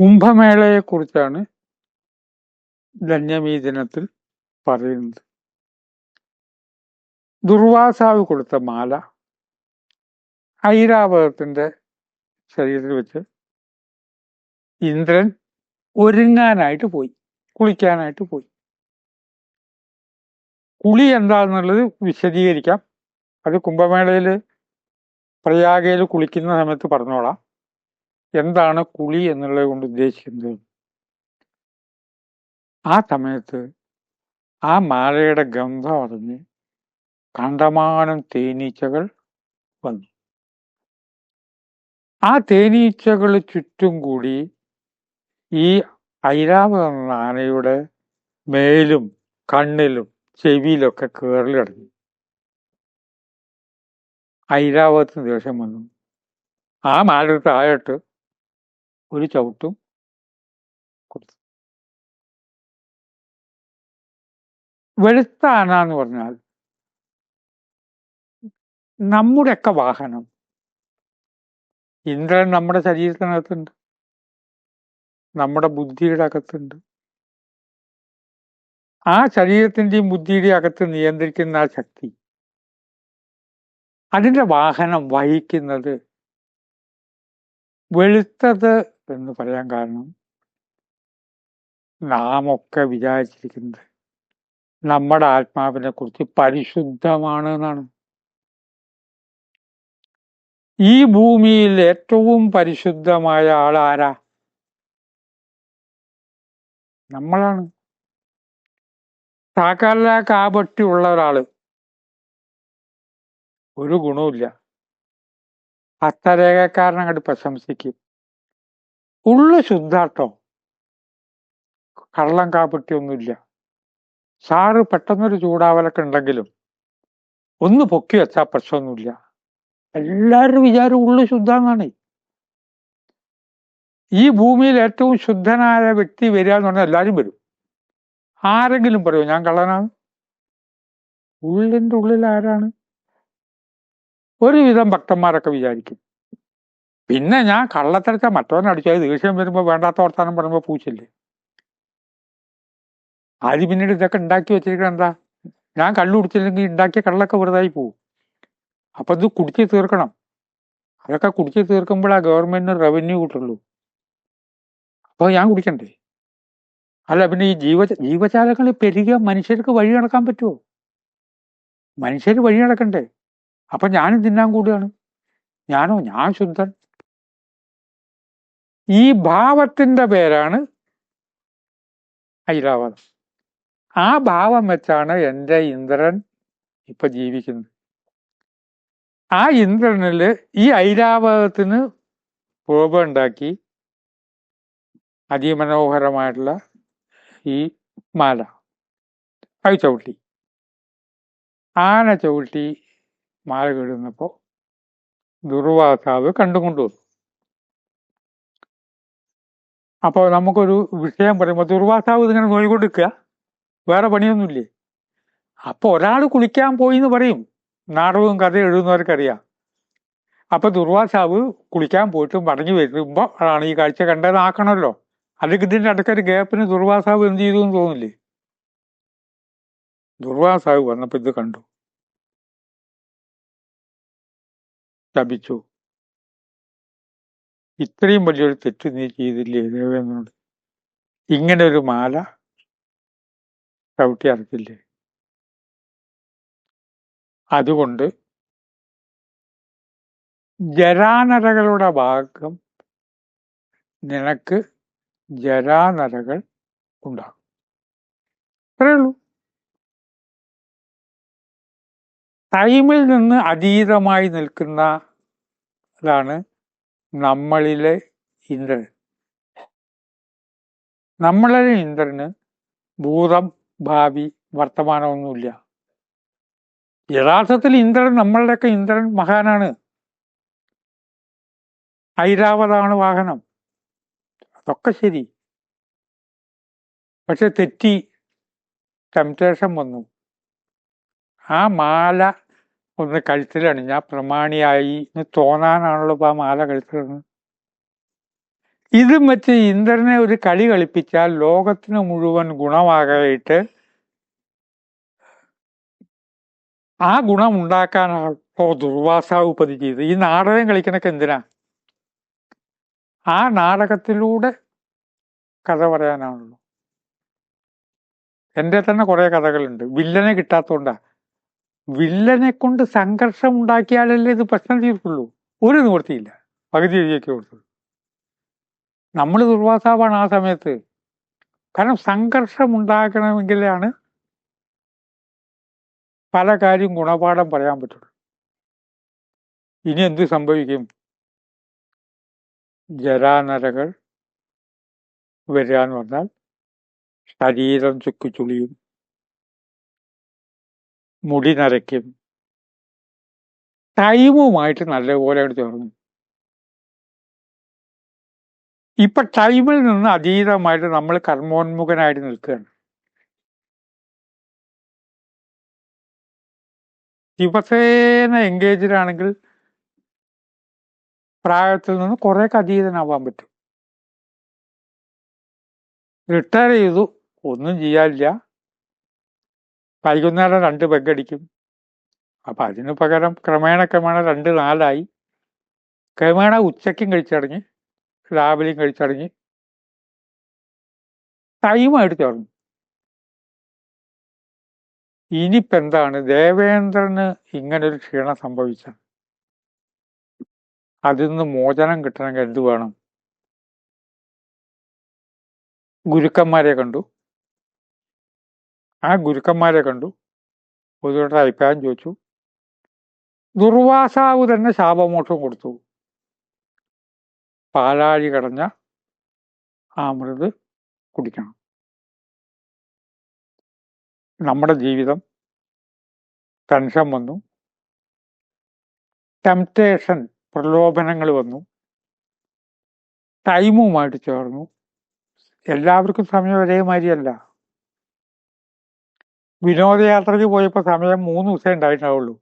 കുംഭമേളയെക്കുറിച്ചാണ് ധന്യമീ ദിനത്തിൽ പറയുന്നത്. ദുർവാസാവ് കൊടുത്ത മാല ഐരാവതത്തിന്റെ ശരീരത്തിൽ വെച്ച് ഇന്ദ്രൻ ഒരുങ്ങാനായിട്ട് പോയി കുളിക്കാനായിട്ട് പോയി. കുളി എന്താണെന്നുള്ളത് വിശദീകരിക്കാം. അത് കുംഭമേളയിൽ പ്രയാഗയിൽ കുളിക്കുന്ന സമയത്ത് പറഞ്ഞോളാം. എന്താണ് കുളി എന്നുള്ളത് കൊണ്ട് ഉദ്ദേശിക്കുന്നത്? ആ സമയത്ത് ആ മാലയുടെ ഗന്ധം അറിഞ്ഞ് കണ്ടമാനം തേനീച്ചകൾ വന്നു. ആ തേനീച്ചകൾ ചുറ്റും കൂടി ഈ ഐരാവത എന്ന ആനയുടെ മേലും കണ്ണിലും ചെവിയിലൊക്കെ കയറിലടങ്ങി ഐരാവത്തിന് ദേഷ്യം വന്നു. ആ മാലയുടെ താഴോട്ട് ഒരു ചവിട്ടും കൊടുത്തു. വെളുത്ത ആന എന്ന് പറഞ്ഞാൽ നമ്മുടെയൊക്കെ വാഹനം. ഇന്ദ്രൻ നമ്മുടെ ശരീരത്തിനകത്തുണ്ട്. നമ്മുടെ ബുദ്ധിയുടെ അകത്തുണ്ട്. ആ ശരീരത്തിന്റെയും ബുദ്ധിയുടെയും അകത്ത് നിയന്ത്രിക്കുന്ന ആ ശക്തി. അതിന്റെ വാഹനം വഹിക്കുന്നത് വെളുത്തത് എന്ന് പറയാൻ കാരണം നാം ഒക്കെ വിചാരിച്ചിരിക്കുന്നത് നമ്മുടെ ആത്മാവിനെ കുറിച്ച് പരിശുദ്ധമാണ് എന്നാണ് ഈ ഭൂമിയിൽ ഏറ്റവും പരിശുദ്ധമായ ആൾ ആരാ? നമ്മളാണ്. സകല കാപട്ടി ഉള്ള ഒരാൾ. ഒരു ഗുണവുമില്ല. ഹസ്തരേഖക്കാരൻ അങ്ങോട്ട് പ്രശംസിക്കും. ഉള്ളു ശുദ്ധാട്ടോ കള്ളം കാപ്പിട്ടിയൊന്നുമില്ല. സാറ് പെട്ടെന്നൊരു ചൂടാവലൊക്കെ ഉണ്ടെങ്കിലും ഒന്ന് പൊക്കി വെച്ചാൽ പ്രശ്നമൊന്നുമില്ല. എല്ലാവരും വിചാരം ഉള്ളു ശുദ്ധാന്നാണ്. ഈ ഭൂമിയിൽ ഏറ്റവും ശുദ്ധനായ വ്യക്തി വരിക എന്ന് പറഞ്ഞാൽ എല്ലാവരും വരും. ആരെങ്കിലും പറയോ ഞാൻ കള്ളനാണ്? ഉള്ളിന്റെ ഉള്ളിൽ ആരാണ്? ഒരുവിധം ഭക്തന്മാരൊക്കെ വിചാരിക്കും. പിന്നെ ഞാൻ കള്ളത്തരച്ച മറ്റവനെ അടിച്ചാൽ ദേഷ്യം വരുമ്പോൾ വേണ്ടാത്ത വർത്താനം പറയുമ്പോൾ പൂച്ചില്ലേ ആദ്യം പിന്നീട് ഇതൊക്കെ ഉണ്ടാക്കി വെച്ചിരിക്കണം എന്താ? ഞാൻ കള്ളു കുടിച്ചില്ലെങ്കിൽ ഉണ്ടാക്കിയ കള്ളൊക്കെ വെറുതായി പോകും അപ്പം ഇത് കുടിച്ച് തീർക്കണം. അതൊക്കെ കുടിച്ച് തീർക്കുമ്പോഴാ ഗവൺമെന്റിന് റവന്യൂ കിട്ടുള്ളൂ. അപ്പോൾ ഞാൻ കുടിക്കണ്ടേ? അല്ല പിന്നെ ഈ ജീവ ജീവജാലങ്ങൾ പെരുകിയ മനുഷ്യർക്ക് വഴി നടക്കാൻ പറ്റുമോ മനുഷ്യർ വഴി നടക്കണ്ടേ? അപ്പം ഞാനും തിന്നാൻ കൂടിയാണ്. ഞാനോ ഞാൻ ശുദ്ധൻ. ഈ ഭാവത്തിന്റെ പേരാണ് ഐരാവതം ആ ഭാവം വെച്ചാണ് എന്റെ ഇന്ദ്രൻ ഇപ്പൊ ജീവിക്കുന്നത്. ആ ഇന്ദ്രനിൽ ഈ ഐരാവതത്തിന് കോപം ഉണ്ടാക്കി അതിമനോഹരമായിട്ടുള്ള ഈ മാല അത് ചവിട്ടി. ആന ചവിട്ടി മാല കിടുന്നപ്പോ ദുർവാസാവ് കണ്ടുകൊണ്ടു വന്നു. അപ്പോൾ നമുക്കൊരു വിഷയം പറയുമ്പോൾ ദുർവാസാവ് ഇതിങ്ങനെ നോയിക്കൊണ്ടിരിക്കുക വേറെ പണിയൊന്നുമില്ലേ? അപ്പൊ ഒരാൾ കുളിക്കാൻ പോയി എന്ന് പറയും. നാടകവും കഥ എഴുതുന്നവർക്കറിയാം. അപ്പൊ ദുർവാസാവ് കുളിക്കാൻ പോയിട്ട് മടങ്ങി വരുമ്പോ അതാണ് ഈ കാഴ്ച കണ്ടതാക്കണമല്ലോ അല്ലെങ്കിൽ ഇതിന്റെ അടുക്കൊരു ഗ്യാപ്പിന് ദുർവാസാവ് എന്ത് ചെയ്തു എന്ന് തോന്നില്ലേ? ദുർവാസാവ് വന്നപ്പോ ഇത് കണ്ടു. ശപിച്ചു. ഇത്രയും വലിയൊരു തെറ്റ് നീ ചെയ്തില്ലേ ദേവേന്ദ്രനോട്? ഇങ്ങനെ ഒരു മാല ചവിട്ടി അറക്കില്ലേ? അതുകൊണ്ട് ജരാനരകളുടെ ഭാഗം നിനക്ക് ജരാനരകൾ ഉണ്ടാകും. അത്രയുള്ളൂ ടൈമിൽ നിന്ന് അതീതമായി നിൽക്കുന്നതാണ് നമ്മളിലെ ഇന്ദ്രൻ. നമ്മളിലെ ഇന്ദ്രന് ഭൂതം ഭാവി വർത്തമാനമൊന്നുമില്ല. യഥാർത്ഥത്തിൽ ഇന്ദ്രൻ നമ്മളുടെയൊക്കെ ഇന്ദ്രൻ മഹാനാണ്. ഐരാവതാണ് വാഹനം. അതൊക്കെ ശരി. പക്ഷെ തെറ്റി ടെംപ്റ്റേഷൻ വന്നു. ആ മാല ഒന്ന് കഴുത്തിലണിഞ്ഞ പ്രമാണിയായി. എന്ന് തോന്നാനാണല്ലോ ആ മാല കഴുത്തിലിടുന്നത്. ഇതും വെച്ച് ഇന്ദ്രനെ ഒരു കളി കളിപ്പിച്ചാൽ ലോകത്തിന് മുഴുവൻ ഗുണമാകായിട്ട് ആ ഗുണം ഉണ്ടാക്കാനാണോ ദുർവാസാവ് പതി ചെയ്ത് ഈ നാടകം കളിക്കണൊക്കെ എന്തിനാ? ആ നാടകത്തിലൂടെ കഥ പറയാനാണല്ലോ. എന്റെ തന്നെ കുറേ കഥകളുണ്ട്. വില്ലനെ കിട്ടാത്തോണ്ടാ വില്ലനെ കൊണ്ട് സംഘർഷം ഉണ്ടാക്കിയാലല്ലേ ഇത് പ്രശ്നം തീർക്കുള്ളൂ? ഒരു നിവൃത്തിയില്ല. പകുതി എഴുതിയൊക്കെ കൊടുത്തു. നമ്മൾ ദുർവാസാവാണ് ആ സമയത്ത്. കാരണം സംഘർഷം ഉണ്ടാക്കണമെങ്കിലാണ് പല കാര്യം ഗുണപാഠം പറയാൻ പറ്റുള്ളൂ. ഇനി എന്ത് സംഭവിക്കും? ജരാനരകൾ വരിക എന്ന് പറഞ്ഞാൽ ശരീരം ചുക്കുചുളിയും മുടി നരയ്ക്കും. ടൈമുമായിട്ട് നല്ലപോലെ ചേർന്നു ഇപ്പൊ ടൈമിൽ നിന്ന് അതീതമായിട്ട് നമ്മൾ കർമ്മോന്മുഖനായിട്ട് നിൽക്കുകയാണ്. ദിവസേന എൻഗേജിലാണെങ്കിൽ പ്രായത്തിൽ നിന്ന് കുറേയൊക്കെ അതീതനാവാൻ പറ്റും. റിട്ടയർ ചെയ്തു ഒന്നും ചെയ്യാനില്ല. വൈകുന്നേരം രണ്ട് പെഗടിക്കും അപ്പൊ അതിന് പകരം ക്രമേണ ക്രമേണ രണ്ട് നാലായി. ക്രമേണ ഉച്ചയ്ക്കും കഴിച്ചടങ്ങി രാവിലെയും കഴിച്ചടങ്ങി ടൈമായിട്ട് ചേർന്നു ഇനിയിപ്പെന്താണ് ദേവേന്ദ്രന് ഇങ്ങനൊരു ക്ഷീണം സംഭവിച്ച അതിൽ നിന്ന് മോചനം കിട്ടണമെങ്കിൽ എന്ത് വേണം? ഗുരുക്കന്മാരെ കണ്ടു. ആ ഗുരുക്കന്മാരെ കണ്ടു. ഒരു അഭിപ്രായം ചോദിച്ചു. ദുർവാസാവ് തന്നെ ശാപമോക്ഷം കൊടുത്തു. പാലാഴി കടഞ്ഞ അമൃത് കുടിക്കണം. നമ്മുടെ ജീവിതം ടെൻഷൻ വന്നു. ടെംപ്റ്റേഷൻ പ്രലോഭനങ്ങൾ വന്നു. ടൈമുമായിട്ട് ചേർന്നു. എല്ലാവർക്കും സമയം ഒരേമാതിരിയല്ല. വിനോദയാത്രയ്ക്ക് പോയപ്പോൾ സമയം മൂന്ന് ദിവസമേ ഉണ്ടായിട്ടുണ്ടാവുള്ളൂ.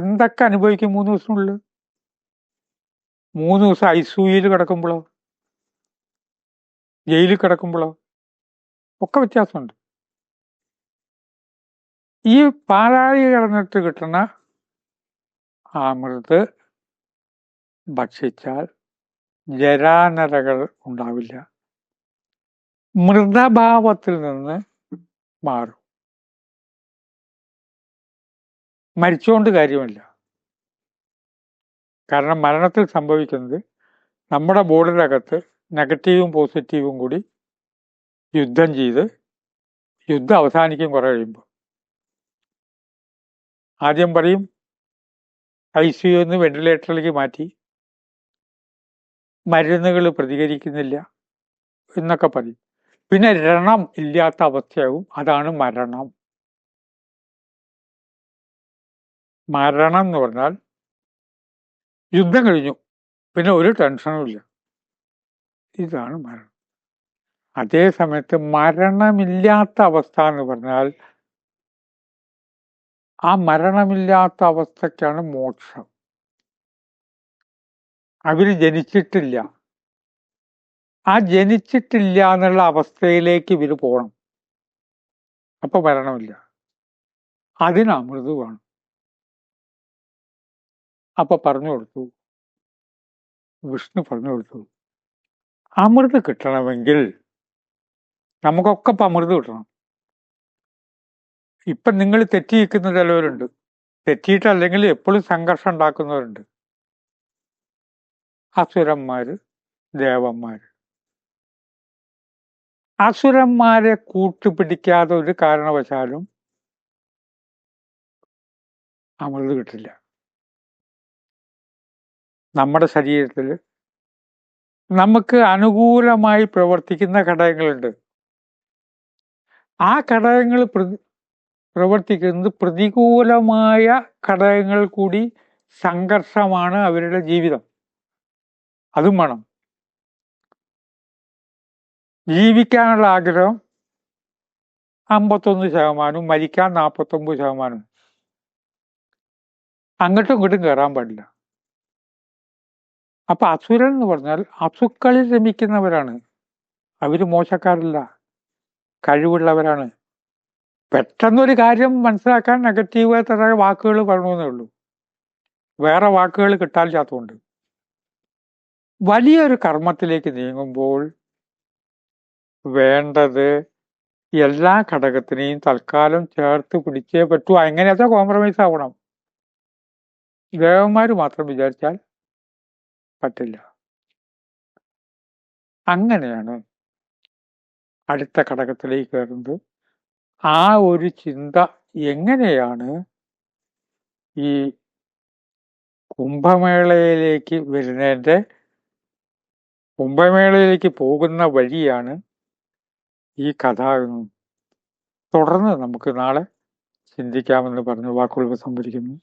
എന്തൊക്കെ അനുഭവിക്കും മൂന്ന് ദിവസത്തിനുള്ളിൽ? മൂന്ന് ദിവസം ഐസൂയിൽ കിടക്കുമ്പോഴോ ജയിലിൽ കിടക്കുമ്പോഴോ ഒക്കെ വ്യത്യാസമുണ്ട്. ഈ പാലാഴി കിടന്നിട്ട് കിട്ടുന്ന അമൃത് ഭക്ഷിച്ചാൽ ജരാനരകൾ ഉണ്ടാവില്ല. മൃതഭാവത്തിൽ നിന്ന് മാറും. മരിച്ചുകൊണ്ട് കാര്യമില്ല. കാരണം മരണത്തിൽ സംഭവിക്കുന്നത് നമ്മുടെ ബോർഡിനകത്ത് നെഗറ്റീവും പോസിറ്റീവും കൂടി യുദ്ധം ചെയ്ത് യുദ്ധം അവസാനിക്കും കുറെ കഴിയുമ്പോൾ ആദ്യം പറയും ഐ സി യു നിന്ന് വെന്റിലേറ്ററിലേക്ക് മാറ്റി മരുന്നുകൾ പ്രതികരിക്കുന്നില്ല എന്നൊക്കെ പറയും. പിന്നെ രണം ഇല്ലാത്ത അവസ്ഥയാവും. അതാണ് മരണം. മരണം എന്ന് പറഞ്ഞാൽ യുദ്ധം കഴിഞ്ഞു. പിന്നെ ഒരു ടെൻഷനും ഇല്ല. ഇതാണ് മരണം. അതേ സമയത്ത് മരണമില്ലാത്ത അവസ്ഥ എന്ന് പറഞ്ഞാൽ ആ മരണമില്ലാത്ത അവസ്ഥയ്ക്കാണ് മോക്ഷം. അവർ ജനിച്ചിട്ടില്ല. ആ ജനിച്ചിട്ടില്ല എന്നുള്ള അവസ്ഥയിലേക്ക് ഇവർ പോകണം അപ്പൊ മരണമില്ല. അതിന് അമൃത് വേണം. അപ്പൊ പറഞ്ഞു കൊടുത്തു. വിഷ്ണു പറഞ്ഞു കൊടുത്തു. അമൃത് കിട്ടണമെങ്കിൽ നമുക്കൊക്കെ ഇപ്പൊ അമൃത് കിട്ടണം. ഇപ്പൊ നിങ്ങൾ തെറ്റിയിരിക്കുന്ന ചിലവരുണ്ട്. തെറ്റിയിട്ടല്ലെങ്കിൽ എപ്പോഴും സംഘർഷം ഉണ്ടാക്കുന്നവരുണ്ട്. അസുരന്മാര് ദേവന്മാര്. അസുരന്മാരെ കൂട്ടുപിടിക്കാതെ ഒരു കാരണവശാലും അമൃത് കിട്ടില്ല. നമ്മുടെ ശരീരത്തിൽ നമുക്ക് അനുകൂലമായി പ്രവർത്തിക്കുന്ന ഘടകങ്ങളുണ്ട്. ആ ഘടകങ്ങൾ പ്രവർത്തിക്കുന്നത് പ്രതികൂലമായ ഘടകങ്ങൾ കൂടി സംഘർഷമാണ് അവരുടെ ജീവിതം. അതും വേണം. ജീവിക്കാനുള്ള ആഗ്രഹം അമ്പത്തൊന്ന് ശതമാനവും മരിക്കാൻ നാൽപ്പത്തൊമ്പത് ശതമാനം അങ്ങോട്ടും ഇങ്ങോട്ടും കയറാൻ പാടില്ല. അപ്പൊ അസുരൻ എന്ന് പറഞ്ഞാൽ അസുക്കളിൽ രമിക്കുന്നവരാണ് അവർ മോശക്കാരല്ല കഴിവുള്ളവരാണ്. പെട്ടെന്നൊരു കാര്യം മനസ്സിലാക്കാൻ നെഗറ്റീവ് തര വാക്കുകൾ പറയണമെന്നേ ഉള്ളൂ. വേറെ വാക്കുകൾ കിട്ടാൻ കിട്ടാനില്ലാത്തതുകൊണ്ട് വലിയൊരു കർമ്മത്തിലേക്ക് നീങ്ങുമ്പോൾ വേണ്ടത് എല്ലാ ഘടകത്തിനെയും തൽക്കാലം ചേർത്ത് പിടിച്ചേ പറ്റൂ. എങ്ങനെയാച്ചാ കോംപ്രമൈസ് ആവണം. ദേവന്മാർ മാത്രം വിചാരിച്ചാൽ പറ്റില്ല. അങ്ങനെയാണ് അടുത്ത ഘടകത്തിലേക്ക് കയറുന്നത്. ആ ഒരു ചിന്ത എങ്ങനെയാണ് ഈ കുംഭമേളയിലേക്ക് വരുന്നതിന്റെ കുംഭമേളയിലേക്ക് പോകുന്ന വഴിയാണ് ഈ കഥ തുടർന്ന് നമുക്ക് നാളെ ചിന്തിക്കാമെന്ന് പറഞ്ഞു വാക്കുകൾ സംഭരിക്കുന്നു.